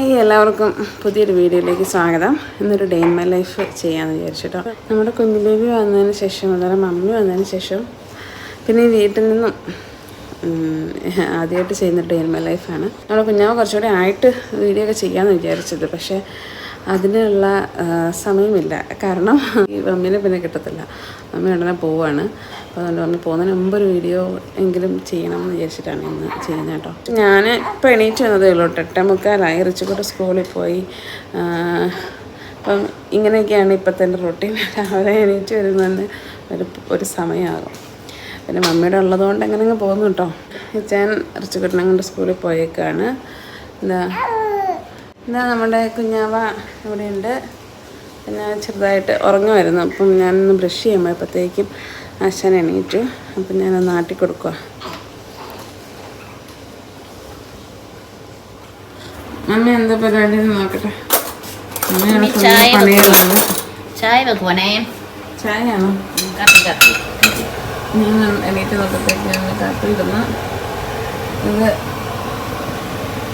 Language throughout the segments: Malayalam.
ഹായ് എല്ലാവർക്കും പുതിയൊരു വീഡിയോയിലേക്ക് സ്വാഗതം. ഇന്നൊരു ഡേ മൈ ലൈഫ് ചെയ്യാമെന്ന് വിചാരിച്ചിട്ടോ. നമ്മുടെ കുഞ്ഞു ബേബി വന്നതിന് ശേഷം അതുപോലെ മമ്മി വന്നതിന് ശേഷം പിന്നെ ഈ വീട്ടിൽ നിന്നും ആദ്യമായിട്ട് ചെയ്യുന്ന ഡേ മൈ ലൈഫാണ് നമ്മുടെ കുഞ്ഞാവ് കുറച്ചുകൂടി ആയിട്ട് വീഡിയോ ഒക്കെ ചെയ്യാമെന്ന് വിചാരിച്ചത്. പക്ഷേ അതിനുള്ള സമയമില്ല. കാരണം ഈ മമ്മീനെ പിന്നെ കിട്ടത്തില്ല. മമ്മി ഉടനെ പോവാണ്. അപ്പോൾ അതുകൊണ്ട് മമ്മി പോകുന്നതിന് മുമ്പ് ഒരു വീഡിയോ എങ്കിലും ചെയ്യണം എന്ന് വിചാരിച്ചിട്ടാണ് ഇന്ന് ചെയ്യുന്നത് കേട്ടോ. ഞാൻ ഇപ്പോൾ എണീറ്റ് വന്നതേ ഉള്ളൂ എട്ടേ മുക്കാലായി. റിച്ചുകൂടെ സ്കൂളിൽ പോയി. അപ്പം ഇങ്ങനെയൊക്കെയാണ് ഇപ്പോഴത്തെ എന്റെ റൊട്ടീൻ രാവിലെ എണീറ്റ് വരുന്നതിന് ഒരു ഒരു സമയമാകും പിന്നെ മമ്മിയുടെ ഉള്ളതുകൊണ്ട് എങ്ങനെ അങ്ങ് പോകുന്നു കേട്ടോ. ഞാൻ റിച്ചുകുട്ടനെ കൊണ്ട് സ്കൂളിൽ പോയേക്കാണ്. എന്താ എന്താ നമ്മുടെ കുഞ്ഞാവ ഇവിടെയുണ്ട്. പിന്നെ ചെറുതായിട്ട് ഉറങ്ങുമായിരുന്നു. അപ്പം ഞാനൊന്ന് ബ്രഷ് ചെയ്യുമ്പോഴത്തേക്കും ആശാൻ എണീറ്റു. അപ്പം ഞാനൊന്ന് ആട്ടി കൊടുക്കുക മമ്മി എന്താ പരിപാടി നോക്കട്ടെ. പണികളാണ് ചായ വെക്കുവാണേ ചായയാണോ? കത്തി കത്തി. ഞാൻ എണീറ്റ് നോക്കത്തേക്ക് ഞാൻ കാപ്പി ഇടുന്നു. ഇത്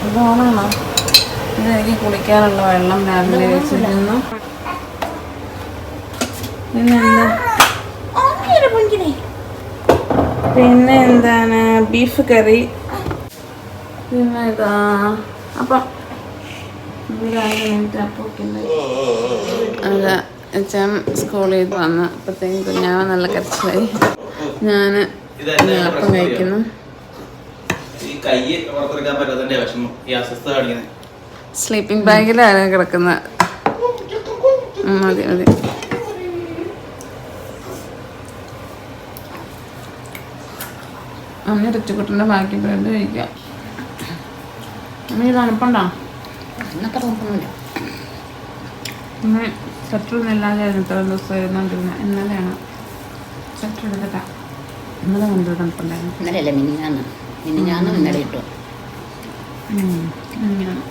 ഇത് ഓണാണോ? ഇത് എനിക്ക് കുളിക്കാനുള്ള വെള്ളം രാവിലെ വെച്ചിരുന്നു. പിന്നെ എന്താ പിന്നെ എന്താണ് ബീഫ് കറി പിന്നെ ഇതാ അപ്പം അല്ല അച്ഛൻ സ്കൂളിൽ നിന്ന് വന്ന് അപ്പോഴത്തേക്കും കുഞ്ഞാവ നല്ല കരച്ചിലായി. ഞാൻ അപ്പം കഴിക്കുന്നു. ഈ കൈ പുറത്തെടുക്കാൻ പറ്റാത്തതിന്റെ വിഷമം. ഈ അസ്വസ്ഥ കാണിക്കുന്നത്. സ്ലീപ്പിംഗ് ബാഗിലാണ് കിടക്കുന്നത് അതെ മതി മതി. അമ്മ റിച്ചുകുട്ടന്റെ ബാക്കി ബ്രെഡ് കഴിക്കാം. അമ്മ തണുപ്പുണ്ടോ അന്നത്ര നോക്കുന്നില്ല അമ്മ സ്വറ്ററൊന്നും ഇല്ലാതെയായിരുന്നു ഇത്ര ദിവസം ഇരുന്നോണ്ടിരുന്നത് ഇന്നലെയാണ് സ്വറ്റർ എടുത്തിട്ടാ. ഇന്നലെ കണ്ടു തണുപ്പുണ്ടായിരുന്നു ഇന്നലെ മിനിഞ്ഞാന്ന്. മിനിഞ്ഞാന്ന് ഇന്നലെ ഇട്ടു. അങ്ങനെയാണ്.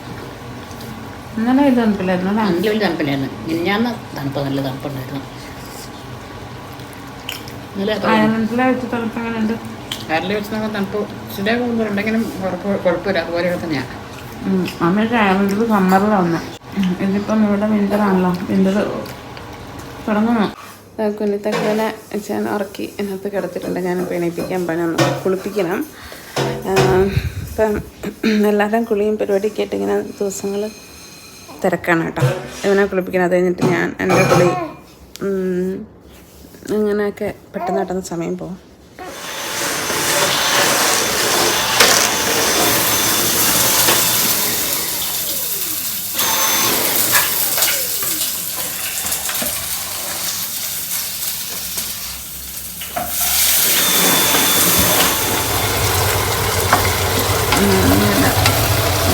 ഇന്നലെ ഇത് തണുപ്പില്ലായിരുന്നു അല്ലേ? നല്ല വലിയ തണുപ്പില്ലായിരുന്നു മിനിഞ്ഞാന്ന് തണുപ്പ് നല്ല തണുപ്പുണ്ടായിരുന്നു. ഇന്നലെ അയർലൻഡിലെ വെച്ച് തണുപ്പ് ഉണ്ട് കരളി വെച്ച് നമുക്ക് തണുപ്പ്. ചില കൂടുതലുണ്ടെങ്കിലും കുഴപ്പം കുഴപ്പമില്ല. അതുപോലെയൊക്കെ തന്നെയാണ് അമ്മയ്ക്ക് അയർലൻഡിൽ സമ്മറിലാണ് വന്നത് ഇതിപ്പം ഇവിടെ വിന്ററാണല്ലോ വിന്റർ തുടങ്ങുന്നു. കുഞ്ഞിത്തക്കനെ ഞാൻ ഉറക്കി. എന്നത്ത് കിടത്തിട്ടുണ്ട് ഞാൻ എണീപ്പിക്കാൻ പറഞ്ഞു കുളിപ്പിക്കണം. ഇപ്പം എല്ലാവരും കുളിയും പരിപാടിയൊക്കെ ആയിട്ട് ഇങ്ങനെ ദിവസങ്ങൾ തിരക്കാണ് കേട്ടോ. ഇവനെ കുളിപ്പിക്കണം അത് കഴിഞ്ഞിട്ട് ഞാൻ എന്റെ കുളി അങ്ങനെയൊക്കെ പെട്ടെന്ന് പെട്ടെന്ന് സമയം പോകും അങ്ങനെ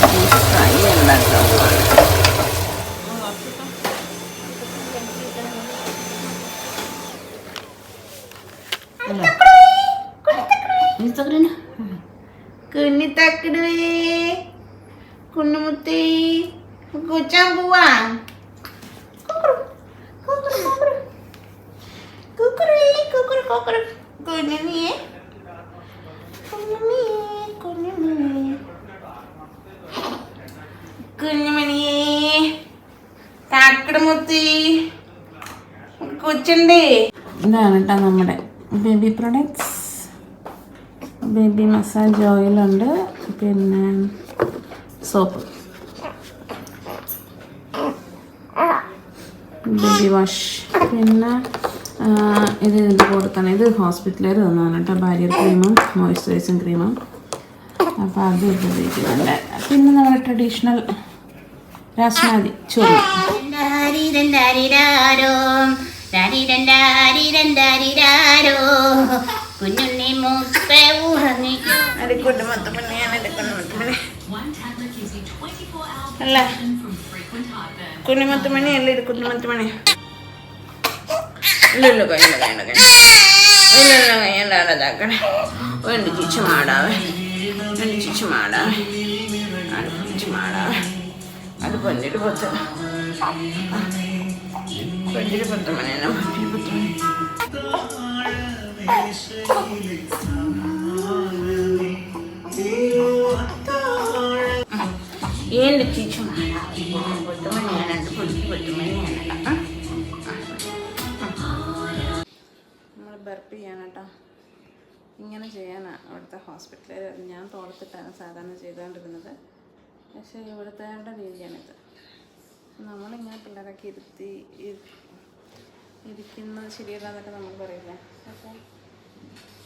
ബീഫ് ഫ്രൈ ഉണ്ടാക്കാൻ പോവാണ് കുഞ്ഞിത്തക്കിടുവേ കുഞ്ഞുമുത്തി കുച്ചാൻ പോവാ കുഞ്ഞുമിയെ കുഞ്ഞുമിയെ കുഞ്ഞുമിയെ കുഞ്ഞുമണിയേ കാക്കടമുത്തി കൊച്ചുണ്ടേ. ഇതാണ് കേട്ടോ നമ്മുടെ ബേബി പ്രൊഡക്ട്സ്. ബേബി മസാജ് ഓയിലുണ്ട്. പിന്നെ സോപ്പ്. Baby wash. പിന്നെ ഇത് ഇതിന്റെ കൂടെ ഇത് ഹോസ്പിറ്റലിൽ തന്നതാണ് കേട്ടോ ബാരിയർ ക്രീമും മോയ്സ്ചറൈസിങ് ക്രീമും. അപ്പോൾ അത് ഉപയോഗിക്കുന്നുണ്ട്. പിന്നെ നമ്മുടെ ട്രഡീഷണൽ രാസ്മാതി ചോദ്യം. കുഞ്ഞുണ്ണി മൊത്തപ്പണിയാണ് അടിക്കൊണ്ട് മൊത്തപ്പണി അല്ല. അല്ല? ഇത് കുഞ്ഞുമത്തുമണി ഇല്ല ഇല്ല കയ്യില്ല കയ്യില്ല കയ്യില്ല ഇല്ല ഇല്ല കയ്യണ്ട അതാക്കണേ ചിച്ചു മാടാവേ. വേണ്ട ചിച്ചു മാടാവേ. ചിച്ചു മാടാവേ. അത് പൊന്നിട്ട് പത്ത് പൊന്നിട്ട് പത്ത് മണിയാണ് പൊന്നിട്ട് പത്ത് മണി ఏంటి చీచు പൊട്ടുമണിയാണ് പൊട്ടി പൊട്ടുമണിയാണ് നമ്മൾ ബർപ്പ് ചെയ്യാണ് കേട്ടോ ഇങ്ങനെ ചെയ്യാനാണ് അവിടുത്തെ ഹോസ്പിറ്റലിൽ ഞാൻ തോളത്തിട്ടാണ് സാധാരണ ചെയ്തുകൊണ്ടിരുന്നത് പക്ഷേ ഇവിടുത്തെ രീതിയാണിത്. നമ്മളിങ്ങനെ പിള്ളേരൊക്കെ ഇരുത്തി ഇരി- ഇരിക്കുന്നത് ശരിയല്ല എന്നൊക്കെ നമ്മൾ പറയില്ലേ? അപ്പോൾ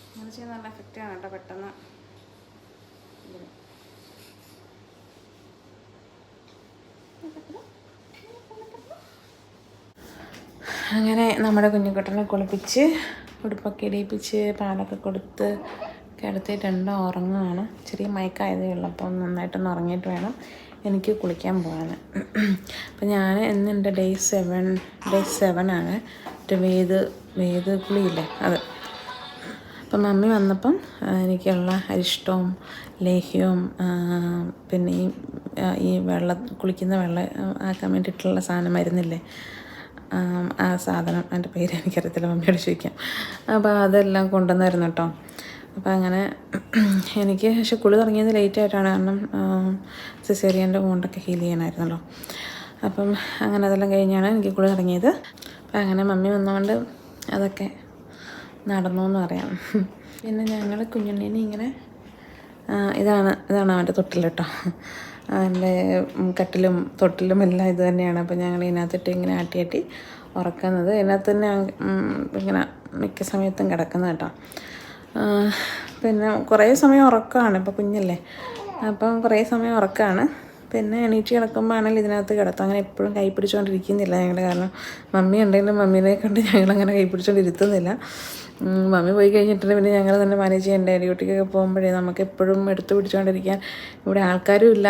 അങ്ങനെ ചെയ്യുന്ന നല്ല എഫക്റ്റാണ് കേട്ടോ പെട്ടെന്ന്. അങ്ങനെ നമ്മുടെ കുഞ്ഞുകുട്ടനെ കുളിപ്പിച്ച് ഉടുപ്പൊക്കെ ഇടിയിപ്പിച്ച് പാലൊക്കെ കൊടുത്ത് കിടത്തിയിട്ടുണ്ട് ഉറങ്ങുകയാണ് ചെറിയ മയക്കായതേ ഉള്ളൂ. അപ്പം നന്നായിട്ടൊന്ന് ഉറങ്ങിയിട്ട് വേണം എനിക്ക് കുളിക്കാൻ പോകാൻ അപ്പം ഞാൻ ഇന്ന് എന്റെ ഡേ സെവൻ ഡേ സെവൻ ആണ്. മറ്റേ വേത് വേത് കുളിയില്ലേ അത്. അപ്പം മമ്മി വന്നപ്പം എനിക്കുള്ള അരിഷ്ടവും ലേഹ്യവും പിന്നെ ഈ ഈ വെള്ളം കുളിക്കുന്ന വെള്ളം ആക്കാൻ വേണ്ടിയിട്ടുള്ള സാധനം മരുന്നില്ലേ? ആ സാധനം. എന്റെ പേര് എനിക്കറിയത്തില്ല. മമ്മിയോട് ചോദിക്കാം. അപ്പോൾ അതെല്ലാം കൊണ്ടുവന്നായിരുന്നു കേട്ടോ. അപ്പോൾ അങ്ങനെ എനിക്ക് പക്ഷെ കുളി തുടങ്ങിയത് ലേറ്റ് ആയിട്ടാണ്. കാരണം സിസേറിയന്റെ വോണ്ടൊക്കെ ഹീൽ ചെയ്യണമായിരുന്നല്ലോ അപ്പം അങ്ങനെ അതെല്ലാം കഴിഞ്ഞാണ് എനിക്ക് കുളി തുടങ്ങിയത്. അപ്പം അങ്ങനെ മമ്മി വന്നുകൊണ്ട് അതൊക്കെ നടന്നു എന്ന് പറയാം. പിന്നെ ഞങ്ങൾ കുഞ്ഞുണ്ണീനെ ഇങ്ങനെ ഇതാണ് ഇതാണ് അവന്റെ തൊട്ടിൽ കേട്ടോ. അവന്റെ കട്ടിലും തൊട്ടിലും എല്ലാം ഇത് തന്നെയാണ്. അപ്പോൾ ഞങ്ങൾ ഇതിനകത്തിട്ട് ഇങ്ങനെ ആട്ടി ആട്ടി ഉറക്കുന്നത്. ഇതിനകത്ത് തന്നെ ഇങ്ങനെ മിക്ക സമയത്തും കിടക്കുന്നത് കേട്ടോ. പിന്നെ കുറേ സമയം ഉറക്കമാണ് ഇപ്പോൾ കുഞ്ഞല്ലേ. അപ്പം കുറേ സമയം ഉറക്കമാണ് പിന്നെ എണീറ്റ് കിടക്കുമ്പോൾ ആണെങ്കിൽ ഇതിനകത്ത് കിടത്തും അങ്ങനെ എപ്പോഴും കൈ പിടിച്ചുകൊണ്ടിരിക്കുന്നില്ല ഞങ്ങൾ കാരണം മമ്മി ഉണ്ടെങ്കിലും മമ്മീനെ കൊണ്ട് ഞങ്ങളങ്ങനെ കൈ പിടിച്ചുകൊണ്ടിരുത്തുന്നില്ല മമ്മി പോയി കഴിഞ്ഞിട്ടുണ്ടെങ്കിൽ പിന്നെ ഞങ്ങൾ തന്നെ മാനേജ് ചെയ്യണ്ടേ? ഡ്യൂട്ടിക്കൊക്കെ പോകുമ്പോഴേ നമുക്ക് എപ്പോഴും എടുത്തു പിടിച്ചുകൊണ്ടിരിക്കാൻ ഇവിടെ ആൾക്കാരും ഇല്ല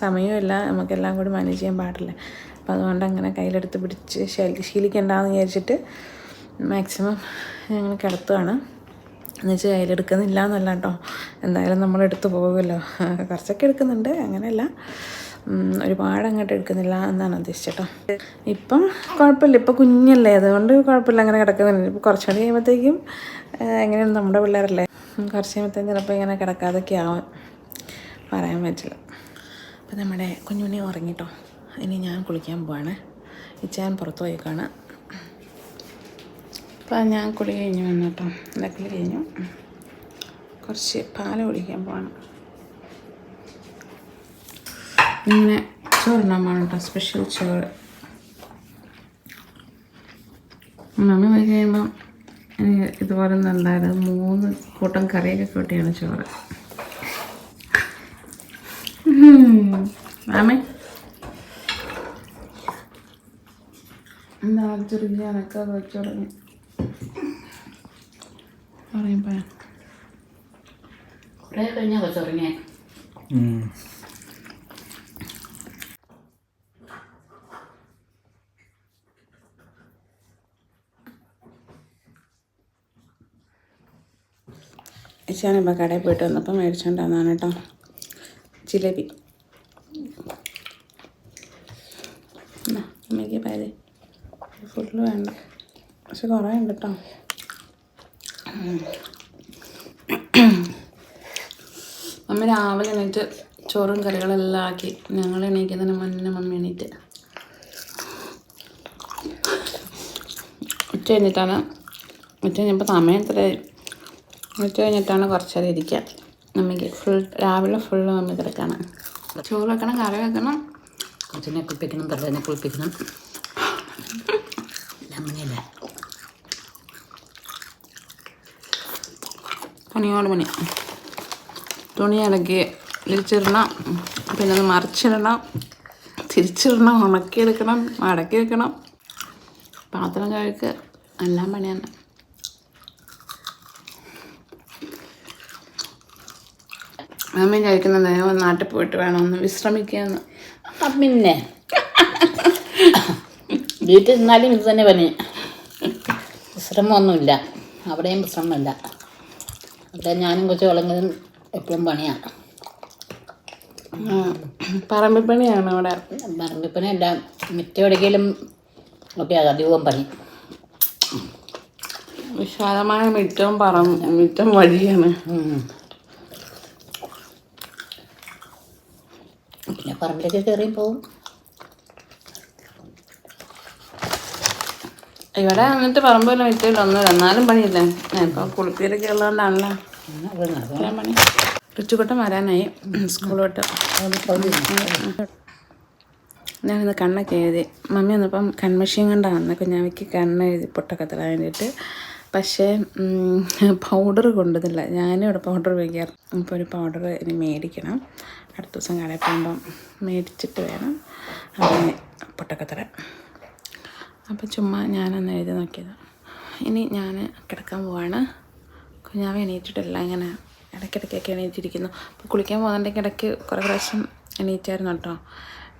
സമയവും ഇല്ല നമുക്കെല്ലാം കൂടി മാനേജ് ചെയ്യാൻ പാടില്ല. അപ്പോൾ അതുകൊണ്ട് അങ്ങനെ കയ്യിലെടുത്ത് പിടിച്ച് ശീലിക്കണ്ടെന്ന് വിചാരിച്ചിട്ട് മാക്സിമം ഞങ്ങൾ കിടത്തുകയാണ് എന്ന് വെച്ചാൽ കയ്യിലെടുക്കുന്നില്ല എന്നല്ല കേട്ടോ എന്തായാലും നമ്മൾ എടുത്തു പോകുമല്ലോ കുറച്ചൊക്കെ എടുക്കുന്നുണ്ട് അങ്ങനെയല്ല. ഒരുപാട് അങ്ങോട്ട് എടുക്കുന്നില്ല എന്നാണ് ഉദ്ദേശിച്ചത് ഇപ്പം കുഴപ്പമില്ല ഇപ്പം കുഞ്ഞല്ലേ അതുകൊണ്ട് കുഴപ്പമില്ല അങ്ങനെ കിടക്കുന്നുണ്ട്. ഇപ്പം കുറച്ചുകൂടി കഴിയുമ്പോഴത്തേക്കും എങ്ങനെയാണ് നമ്മുടെ പിള്ളേരല്ലേ? കുറച്ച് കഴിയുമ്പോഴത്തേക്കും ചിലപ്പോൾ ഇങ്ങനെ കിടക്കാതൊക്കെ ആവും. പറയാൻ പറ്റില്ല. അപ്പം നമ്മുടെ കുഞ്ഞുണ്ണി ഉറങ്ങിട്ടോ. ഇനി ഞാൻ കുളിക്കാൻ പോവാണ്. ഇച്ചാൻ പുറത്ത് പോയേക്കാണ് അപ്പം ഞാൻ കുളി കഴിഞ്ഞു വന്നു കേട്ടോ. എന്റെ കുളി കഴിഞ്ഞു. കുറച്ച് പാൽ കുടിക്കാൻ പോകണം. ഇങ്ങനെ ചോറിനാൻ കേട്ടോ സ്പെഷ്യൽ ചോറ് മമ്മി പോയി കഴിയുമ്പം എനിക്ക് ഇതുപോലെ ഒന്നും ഉണ്ടായിരുന്നു മൂന്ന് കൂട്ടം കറിയൊക്കെ കൂട്ടിയാണ് ചോറ്. മാമി? എന്താ? എന്താ ഒക്കെ അത് വെച്ചു തുടങ്ങി. പറയുമ്പോൾ കുറേ കഴിഞ്ഞാൽ കടയിൽ പോയിട്ട് വന്നപ്പോൾ മേടിച്ചോണ്ടാന്നാണ് കേട്ടോ. ജിലേബി. എന്നാ, അമ്മയ്ക്ക് പാൽ ഫുള്ള് വേണ്ട. പക്ഷെ കുറേ ഉണ്ട് കേട്ടോ. മമ്മി രാവിലെ എണീറ്റ് ചോറും കറികളെല്ലാം ആക്കി. ഞങ്ങൾ എണീക്കുന്നതിന് മുന്നേ മമ്മി എണീറ്റ്. ഉച്ച കഴിഞ്ഞിട്ടാണ് ഉച്ച കഴിഞ്ഞപ്പോൾ സമയം എത്രയായി? ഉച്ച കഴിഞ്ഞിട്ടാണ് കുറച്ചേരം ഇരിക്കുക മമ്മിക്ക് ഫുൾ രാവിലെ ഫുള്ള് മമ്മി കിടക്കാണ്. ചോറ് വെക്കണം കറി വെക്കണം. അച്ഛനെ കുളിപ്പിക്കണം തലേനെ കുളിപ്പിക്കണം അങ്ങനെയല്ലേ പണിയോട് പണി തുണി ഇളകി വിരിച്ചിടണം. പിന്നെ അത് മറിച്ചിടണം. തിരിച്ചിടണം. ഉണക്കിയെടുക്കണം. മടക്കി വെക്കണം പാത്രം കഴുക്ക് എല്ലാം പണിയാണ്. അമ്മ കഴിക്കുന്നത് നാട്ടിൽ പോയിട്ട് വേണം ഒന്ന് വിശ്രമിക്കാന്ന് പിന്നെ. വീട്ടിൽ നിന്നാലും ഇത് തന്നെ പണി. വിശ്രമമൊന്നുമില്ല. അവിടെയും വിശ്രമമില്ല. ഇതാ ഞാനും കുറച്ച് വിളങ്ങതും എപ്പോഴും പണിയാണ് പറമ്പിൽ പണിയാണ് അവിടെ? പറമ്പിൽ പണി എല്ലാം മുറ്റം എവിടെയെങ്കിലും ഒക്കെ അധികവും പണി. വിശാലമായ മിറ്റവും പറമ്പ് മിറ്റം വഴിയാണ്. പിന്നെ പറമ്പിലേക്ക് കയറി പോവും. ഇവിടെ എന്നിട്ട് പറമ്പില്ല മുറ്റമില്ല ഒന്നുമില്ല എന്നാലും പണിയില്ല? ഇപ്പം കുളിപ്പീരൊക്കെ ഉള്ളതുകൊണ്ടാണല്ലോ റിച്ചുകൊട്ടം വരാനായി. സ്കൂളോട്ട്. ഞാനിന്ന് കണ്ണൊക്കെ എഴുതി. മമ്മി വന്നപ്പം കൺമഷീൻ കൊണ്ടാണ് വന്നത് കുഞ്ഞാവയ്ക്ക് കണ്ണ് എഴുതി പൊട്ടൊക്കെ തരാൻ വേണ്ടിയിട്ട്. പക്ഷേ പൗഡർ കൊണ്ടുവന്നില്ല. ഞാനും ഇവിടെ പൗഡർ ഉപയോഗിക്കാറ്. അപ്പോൾ ഒരു പൗഡർ ഇനി മേടിക്കണം. അടുത്ത ദിവസം കടയിൽ പോകുമ്പം മേടിച്ചിട്ട് വേണം അങ്ങനെ പൊട്ടൊക്കെ തരാൻ അപ്പോൾ ചുമ്മാ ഞാനൊന്ന് എഴുതി നോക്കിയത്. ഇനി ഞാൻ കിടക്കാൻ പോവാണ്. കുഞ്ഞാവ എണീറ്റിട്ടില്ല. ഇങ്ങനെ ഇടയ്ക്കിടയ്ക്കൊക്കെ എണീറ്റിരിക്കുന്നു. അപ്പോൾ കുളിക്കാൻ പോകുന്നുണ്ടെങ്കിൽ ഇടയ്ക്ക് കുറേ പ്രാവശ്യം എണീറ്റായിരുന്നു കേട്ടോ.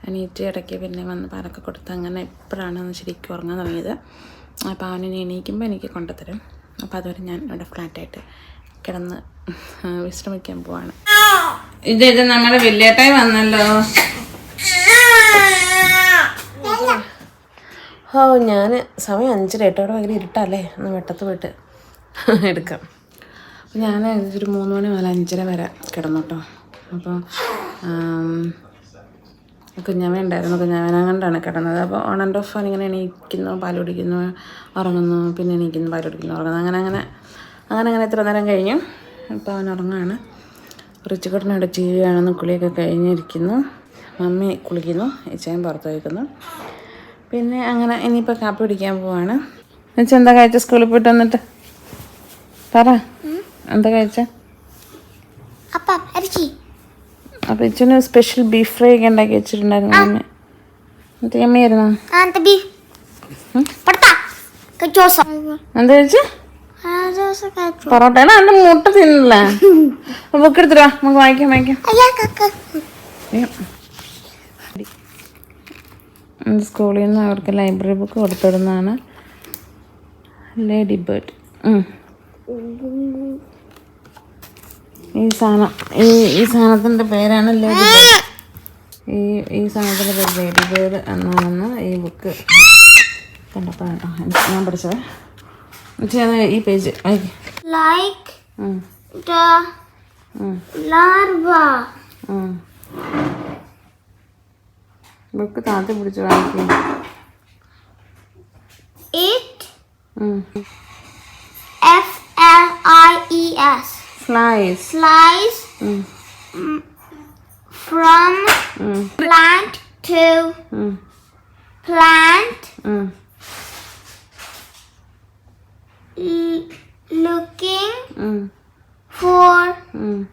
എണീറ്റ് ഇടയ്ക്ക് പിന്നെ വന്ന് പാലൊക്കെ കൊടുത്ത് അങ്ങനെ എപ്പോഴാണ് ശരിക്കും ഉറങ്ങാൻ തുടങ്ങിയത്. അപ്പോൾ അവനെ എണീക്കുമ്പോൾ എനിക്ക് കൊണ്ടുത്തരും. അപ്പോൾ അതുവരെ ഞാൻ ഇവിടെ ഫ്ലാറ്റായിട്ട് കിടന്ന് വിശ്രമിക്കാൻ പോവാണ്. ഇത് ഇത് നമ്മുടെ വലിയേട്ടായി വന്നല്ലോ. ഓ ഞാൻ സമയം അഞ്ചര അവിടെ ഭയങ്കര ഇരുട്ടല്ലേ ഒന്ന് വെട്ടത്ത് പോയിട്ട് എടുക്കാം. ഞാൻ ഒരു മൂന്ന് മണി മുതൽ അഞ്ചര വരെ കിടന്നു കേട്ടോ അപ്പോൾ കുഞ്ഞാമ ഉണ്ടായിരുന്നു കുഞ്ഞാമനെ കൊണ്ടാണ് കിടന്നത്. അപ്പോൾ ഓൺ ആൻഡ് ഓഫ് ഇങ്ങനെ എണീക്കുന്നു പാൽ കുടിക്കുന്നു ഉറങ്ങുന്നു പിന്നെ എണീക്കുന്നു പാൽ കുടിക്കുന്നു ഉറങ്ങുന്നു. അങ്ങനെ അങ്ങനെ അങ്ങനെ അങ്ങനെ എത്ര നേരം കഴിഞ്ഞു. അപ്പോൾ അവൻ ഉറങ്ങുകയാണ് റിച്ചുകട്ടനോട് കാണുന്നു കുളിയൊക്കെ കഴിഞ്ഞിരിക്കുന്നു. മമ്മി കുളിക്കുന്നു ഇച്ചയും പുറത്ത് വയ്ക്കുന്നു പിന്നെ അങ്ങനെ ഇനിയിപ്പോൾ കാപ്പി പിടിക്കാൻ പോവാണ്. എന്നുവെച്ചാൽ എന്താ കഴിച്ച? സ്കൂളിൽ പോയിട്ട് വന്നിട്ട്? പറ. എന്താ കഴിച്ച? അപ്പം ഇച്ചിന് സ്പെഷ്യൽ ബീഫ് ഫ്രൈ ഒക്കെ ഉണ്ടാക്കി വെച്ചിട്ടുണ്ടായിരുന്നു അമ്മ. എന്നിട്ട് അമ്മയായിരുന്നോ എന്താ കഴിച്ച? പൊറോട്ടയാണ് അതിന്റെ മുട്ട തിന്നില്ല. ബുക്ക് എടുത്തിരാ നമുക്ക് വാങ്ങിക്കാം വാങ്ങിക്കാം. സ്കൂളിൽ നിന്ന് അവർക്ക് ലൈബ്രറി ബുക്ക് കൊടുത്തിടുന്നതാണ്. ലേഡി ബേർഡ് ഈ സാധനം ഈ ഈ സാധനത്തിന്റെ പേരാണ് ലേഡി ഈ ഈ സാധനത്തിന്റെ പേര് ലേഡി ബേഡ് എന്നാണെന്ന് ഈ ബുക്ക് കണ്ടപ്പോൾ ഞാൻ പഠിച്ചത്. എന്നുവെച്ചാൽ ഈ പേജ് ലൈക്ക് ബുക്ക് താത്തി പിടിച്ചു വാങ്ങിക്കും. Flies. Flies mm. from mm. plant to mm. plant. Mm. looking mm. for mm.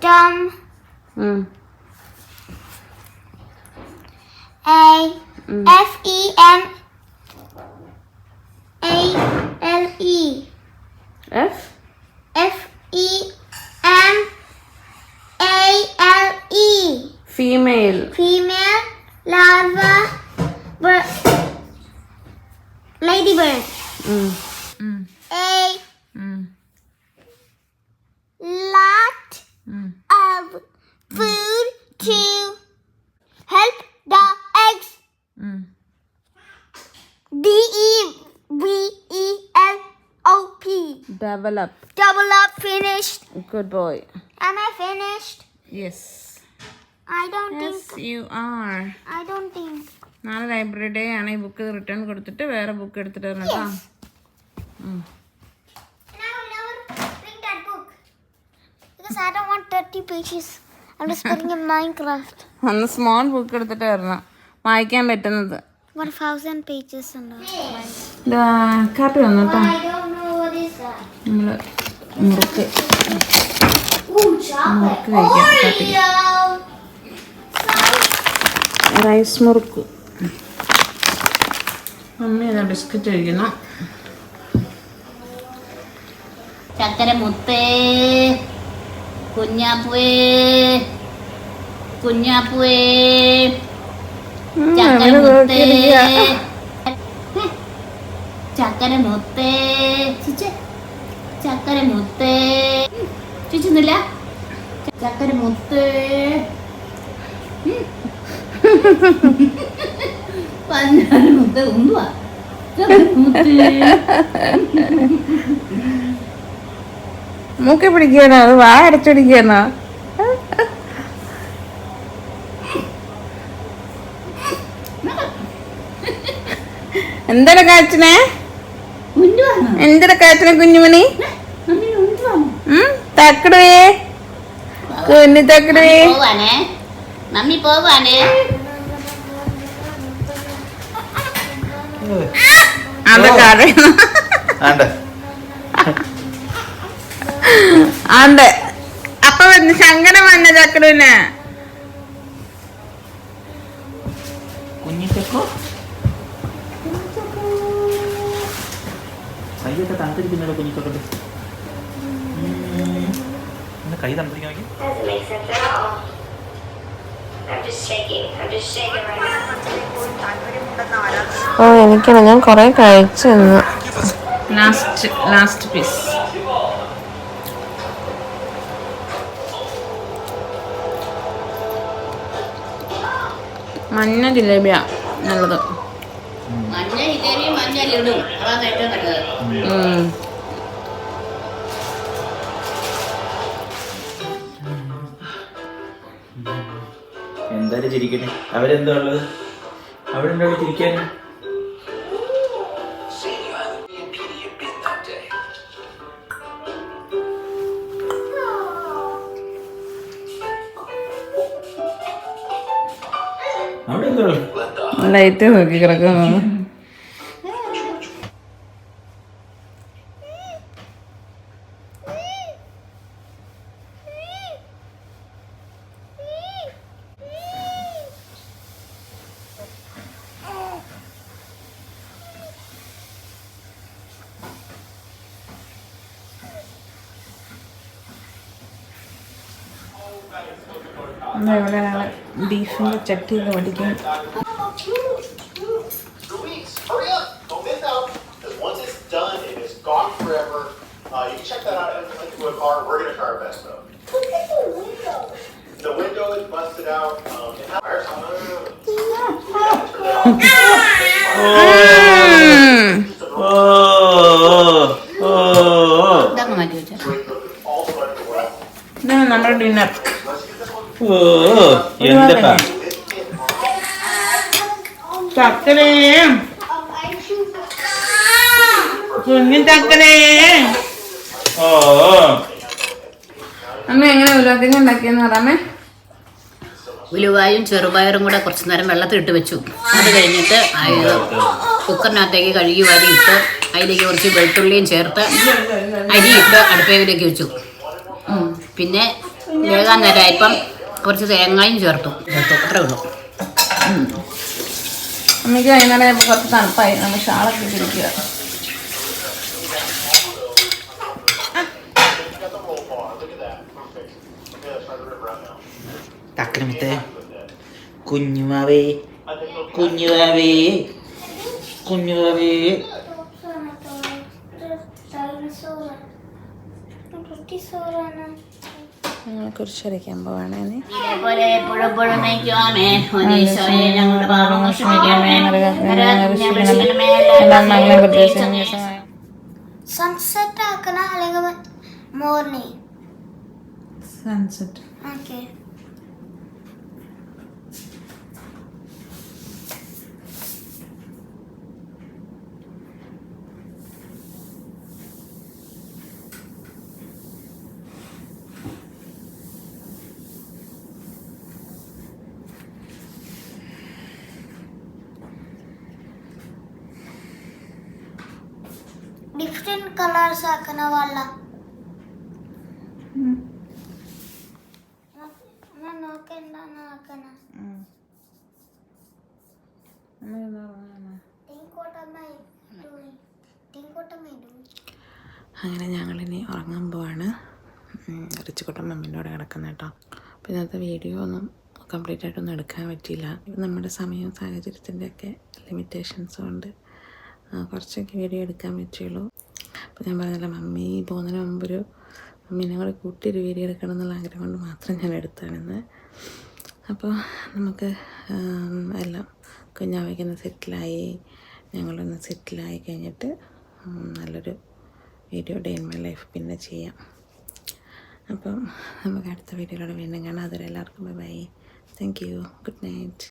dumb mm. A mm. F E M A L E F Female. Female larva ladybird. Mm. Mm. A mm. lot mm. of food to help the eggs. Mm. double up double up Finished. Good boy. Am I finished? Yes. I don't think you are. I don't think നാളെ ലൈബ്രറി ഡേ ആണ് ഈ ബുക്ക് റിട്ടേൺ കൊടുത്തിട്ട് വേറെ ബുക്ക് എടുത്തിട്ട് വരണം കേട്ടോ And I will never bring that book. Because I don't want 30 pages. I'm just putting in Minecraft. അന്ന് സ്മോൾ ബുക്ക് എടുത്തിട്ട് വരണം വായിക്കാൻ പറ്റുന്നത് 1000 pages and all. ഇതാ, കാപ്പി വന്നു കേട്ടോ I don't know what is that. നമ്മൾ മുറുക്ക് Ooh, chocolate. മുറുക്ക് കഴിക്കാം കാപ്പിക്ക് Oreo. റൈസ് മുറുക്ക്. മമ്മി ഇതാ ബിസ്ക്കറ്റ് കഴിക്കുന്നു. ചക്കര മുത്തേ കുഞ്ഞാപ്പുവേ കുഞ്ഞാപ്പുവേ ചക്കര മുത്തേ. ചക്കര മുത്തേ ചിച്ചേ ചക്കര മുത്തേ. ചിച്ചുന്നില്ല ചക്കര മുത്തേ. പഞ്ഞാറ് മുത്ത മുത്തേ മൂക്കി പിടിക്കണോ അത് വാ അടച്ചടിക്കണോ എന്തൊരു കാച്ചനെ എന്തൊരു കാച്ചനെ കുഞ്ഞുമണി? തക്കടുവേ കുഞ്ഞു പോവാനേ മമ്മി പോവാനേ. അതൊക്കെ ആണ്ട്. അപ്പൊ വന്ന് ശങ്കരൻ വന്ന ചക്കടുവിന് കുഞ്ഞിച്ചക്കോ? കൈയൊക്കെ തണുത്തിരിക്കുന്നല്ലോ കുഞ്ഞിച്ചക്കോട്ട് കൈ തണുത്തിരിക്കാൻ ഓ എനിക്കാണ് ഞാൻ കൊറേ കഴിച്ചു ലാസ്റ്റ് ലാസ്റ്റ് പീസ് മഞ്ഞ ജിലേബിയാ നല്ലത്. മഞ്ഞ ജിലേബി മഞ്ഞ ലഡു അതാണ് ഏറ്റവും നല്ലത്. എന്തായാലും ചിരിക്കട്ടെ. അവരെന്താ ഉള്ളത്? അവിടെ എന്താ ചിരിക്കാൻ ലൈറ്റ് നോക്കി കിടക്കുന്നു the way to the west. ഇതാണ് നമ്മുടെ ഡിന്നർ ഓ എന്താ ചക്കരയും I choose. കുഞ്ഞു ചക്കരേ ഓ അമ്മ എങ്ങനെ ഉരുളക്കിഴങ്ങ് ഉണ്ടാക്കിയെന്ന് പറയാമേ ഉലുവായും ചെറുപയറും കൂടെ കുറച്ച് നേരം വെള്ളത്തിൽ ഇട്ട് വെച്ചു. അത് കഴിഞ്ഞിട്ട് കുക്കറിനകത്തേക്ക് കഴുകി വാരി ഇട്ട് അതിലേക്ക് കുറച്ച് വെളുത്തുള്ളിയും ചേർത്ത് അരി ഇട്ട് അടുപ്പേലേക്ക് വെച്ചു. പിന്നെ വേകാൻ നേരമായപ്പം കുറച്ച് തേങ്ങയും ചേർത്തു. ചേർത്തു. അത്രേ ഉള്ളൂ. അമ്മയ്ക്ക് വൈകുന്നേരം കുറച്ച് തണുപ്പായി. നമ്മൾ ഷാളൊക്കെ പിടിക്കുക കുഞ്ഞുമാവേ. കുഞ്ഞുമാവേ. കുഞ്ഞുമാവേ. രക്ഷിക്കണമേ പോവാണ് സൺസെറ്റ് ആക്കണ അല്ലെങ്കിൽ morning sunset okay different colours ആക്കണ വള്ള നോക്കണ്ടാന്ന് ആക്കണ Think what am I doing? Think what am I వాళ్ళ അങ്ങനെ ഞങ്ങളിനി ഉറങ്ങാൻ പോവാണ്. റിച്ചുകൊട്ടൻ മമ്മിന്റെ കൂടെ കിടക്കുന്ന കേട്ടോ. അപ്പോൾ ഇന്നത്തെ വീഡിയോ ഒന്നും കംപ്ലീറ്റ് ആയിട്ടൊന്നും എടുക്കാൻ പറ്റിയില്ല. നമ്മുടെ സമയവും സാഹചര്യത്തിന്റെയൊക്കെ ലിമിറ്റേഷൻസ് കൊണ്ട് ആ, കുറച്ചൊക്കെ വീഡിയോ എടുക്കാൻ പറ്റുള്ളൂ. അപ്പോൾ ഞാൻ പറഞ്ഞില്ല മമ്മി പോകുന്നതിന് മുമ്പൊരു മമ്മീനെ കൂടെ കൂട്ടി ഒരു വീഡിയോ എടുക്കണം എന്നുള്ള ആഗ്രഹം കൊണ്ട് മാത്രം ഞാൻ എടുത്താണിന്ന് അപ്പോൾ നമുക്ക് എല്ലാം കുഞ്ഞാവയ്ക്കൊന്ന് സെറ്റിലായി ഞങ്ങളൊന്ന് സെറ്റിലായി കഴിഞ്ഞിട്ട് നല്ലൊരു video day in my life പിന്നെ ചെയ്യാം. അപ്പം നമുക്ക് അടുത്ത വീഡിയോയിലൂടെ വീണ്ടും കാണാം. അതുവരെ എല്ലാവർക്കും bye bye thank you good night